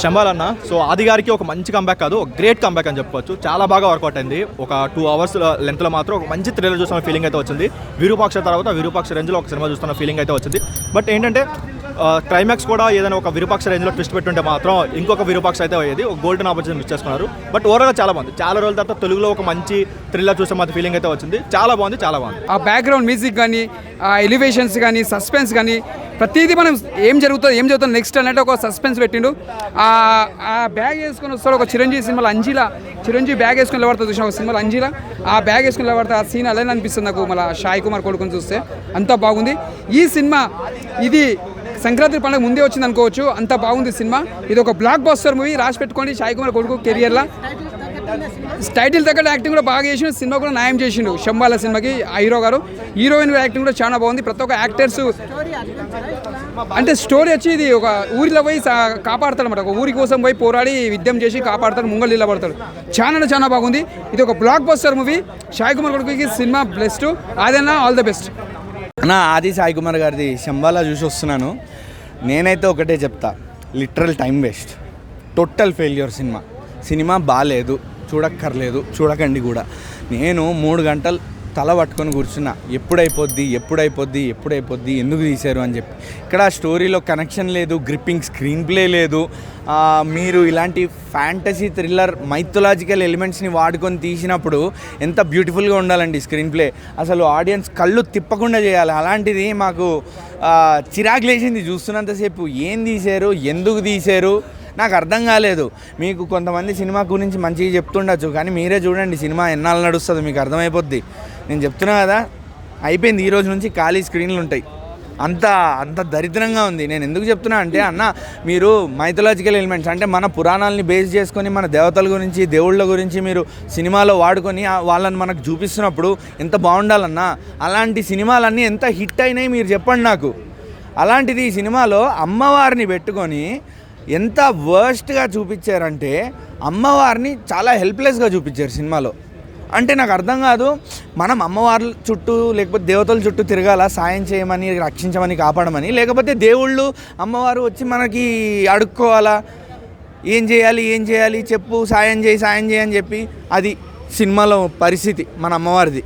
శంబాల్ అన్న సో ఆది గారికి ఒక మంచి కంబ్యాక్ కాదు ఒక గ్రేట్ కంబ్యాక్ అని చెప్పవచ్చు చాలా బాగా వర్కౌట్ అయింది. ఒక టూ అవర్స్ లెంత్లో మాత్రం ఒక మంచి థ్రిల్లర్ చూసిన ఫీలింగ్ అయితే వచ్చింది. విరూపాక్ష తర్వాత విరూపాక్ష రేంజ్లో ఒక సినిమా చూస్తున్న ఫీలింగ్ అయితే వచ్చింది. బట్ ఏంటంటే క్లైమాక్స్ కూడా ఏదైనా ఒక విరూపాక్ష రేంజ్లో ట్విస్ట్ పెట్టుంటే మాత్రం ఇంకొక విరూపాక్ష అయితే అయ్యేది. ఒక గోల్డెన్ ఆపర్చునిటీ మిస్ చేసుకున్నారు. బట్ ఓవరాల్గా చాలా బాగుంది. చాలా రోజుల తర్వాత తెలుగులో ఒక మంచి థ్రిల్లర్ చూసే మాత్రం ఫీలింగ్ అయితే వచ్చింది. చాలా బాగుంది చాలా బాగుంది. ఆ బ్యాక్గ్రౌండ్ మ్యూజిక్ కానీ ఆ ఎలివేషన్స్ కానీ సస్పెన్స్ కానీ ప్రతిదీ మనం ఏం జరుగుతుంది ఏం జరుగుతుంది నెక్స్ట్ అన్నట్టు ఒక సస్పెన్స్ పెట్టిండు. ఆ బ్యాగ్ వేసుకొని వస్తాడు ఒక చిరంజీవి సినిమాలో అంజీలా. చిరంజీవి బ్యాగ్ వేసుకుని నిలబడతా చూసిన ఒక సినిమాలో అంజీలా? ఆ బ్యాగ్ వేసుకుని నిలబడతా ఆ సీన్ అలానే అనిపిస్తుంది నాకు మళ్ళీ షాయి కుమార్ కొడుకుని చూస్తే. అంతా బాగుంది. ఈ సినిమా ఇది సంక్రాంతి పండుగ ముందే వచ్చింది అనుకోవచ్చు. అంత బాగుంది సినిమా. ఇది ఒక బ్లాక్ బాస్టర్ మూవీ రాసి పెట్టుకోండి షాయి కుమార్ కొడుకు కెరియర్లో టైటిల్ తగ్గట్టు యాక్టింగ్ కూడా బాగా చేసిండు సినిమా కూడా న్యాయం చేసిండు శంబాల సినిమాకి హీరో గారు. హీరోయిన్ యాక్టింగ్ కూడా చాలా బాగుంది. ప్రతి ఒక్క యాక్టర్స్ అంటే స్టోరీ వచ్చి ఇది ఒక ఊరిలో పోయి కాపాడతాడు అనమాట ఒక ఊరి కోసం పోయి పోరాడి విద్యం చేసి కాపాడతాడు ముంగళ్ళు నిలబడతాడు. చాలా అంటే చాలా బాగుంది. ఇది ఒక blockbuster movie Sai Kumar కొడుకుకి సినిమా బెస్ట్ అదేనా ఆల్ ద బెస్ట్ నా ఆది సాయి కుమార్ గారిది. శంబాలా చూసి వస్తున్నాను. నేనైతే ఒకటే చెప్తా. Literal time waste. Total failure cinema. సినిమా బాగాలేదు చూడక్కర్లేదు చూడకండి కూడా. నేను మూడు గంటలు తల పట్టుకొని కూర్చున్నా. ఎప్పుడైపోద్ది ఎప్పుడైపోద్ది ఎప్పుడైపోద్ది ఎందుకు తీశారు అని చెప్పి. ఇక్కడ స్టోరీలో కనెక్షన్ లేదు గ్రిప్పింగ్ స్క్రీన్ ప్లే లేదు. మీరు ఇలాంటి ఫ్యాంటసీ థ్రిల్లర్ మైథలాజికల్ ఎలిమెంట్స్ని వాడుకొని తీసినప్పుడు ఎంత బ్యూటిఫుల్గా ఉండాలండి స్క్రీన్ ప్లే అసలు ఆడియన్స్ కళ్ళు తిప్పకుండా చేయాలి. అలాంటిది మాకు ఆ, చిరాకు లేచింది చూస్తున్నంతసేపు. ఏం తీశారు ఎందుకు తీశారు? నాకు అర్థం కాలేదు. మీకు కొంతమంది సినిమా గురించి మంచిగా చెప్తుండొచ్చు కానీ మీరే చూడండి సినిమా ఎన్నాళ్ళు నడుస్తుంది మీకు అర్థమైపోద్ది. నేను చెప్తున్నా కదా అయిపోయింది ఈ రోజు నుంచి ఖాళీ స్క్రీన్లు ఉంటాయి. అంత అంత దరిద్రంగా ఉంది. నేను ఎందుకు చెప్తున్నా అంటే అన్న మీరు మైథలాజికల్ ఎలిమెంట్స్ అంటే మన పురాణాలని బేస్ చేసుకొని మన దేవతల గురించి దేవుళ్ళ గురించి మీరు సినిమాలో వాడుకొని వాళ్ళని మనకు చూపిస్తున్నప్పుడు ఎంత బాగుండాలన్నా అలాంటి సినిమాలన్నీ ఎంత హిట్ అయినాయి మీరు చెప్పండి నాకు. అలాంటిది ఈ సినిమాలో అమ్మవారిని పెట్టుకొని ఎంత వర్స్ట్గా చూపించారంటే అమ్మవారిని చాలా హెల్ప్లెస్గా చూపించారు సినిమాలో. అంటే నాకు అర్థం కాదు మనం అమ్మవార్ల చుట్టూ లేకపోతే దేవతల చుట్టూ తిరగాల సాయం చేయమని రక్షించమని కాపాడమని? లేకపోతే దేవుళ్ళు అమ్మవారు వచ్చి మనకి అడుక్కోవాలా? ఏం చేయాలి ఏం చేయాలి చెప్పు సాయం చేయి సాయం చేయి అని చెప్పి అది సినిమాలో పరిస్థితి మన అమ్మవారిది.